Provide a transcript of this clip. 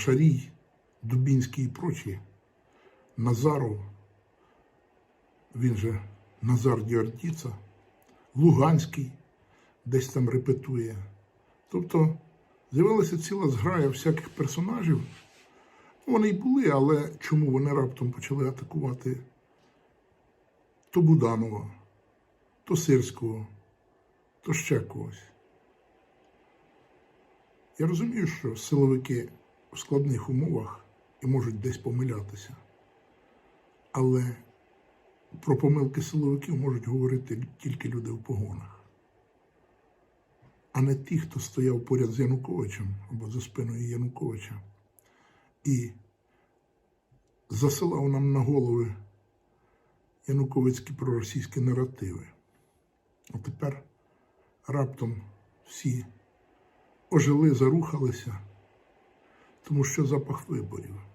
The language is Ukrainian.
Шарій, Дубінський і прочі, Назаров, він же Назар Діардіца, Луганський десь там репетує. Тобто з'явилася ціла зграя всяких персонажів. Вони й були, але чому вони раптом почали атакувати то Буданова, то Сирського, то ще когось. Я розумію, що силовики в складних умовах і можуть десь помилятися. Але про помилки силовиків можуть говорити тільки люди в погонах, а не ті, хто стояв поряд з Януковичем або за спиною Януковича і засилав нам на голови януковицькі проросійські наративи. А тепер раптом всі ожили, зарухалися, тому що запах виборів.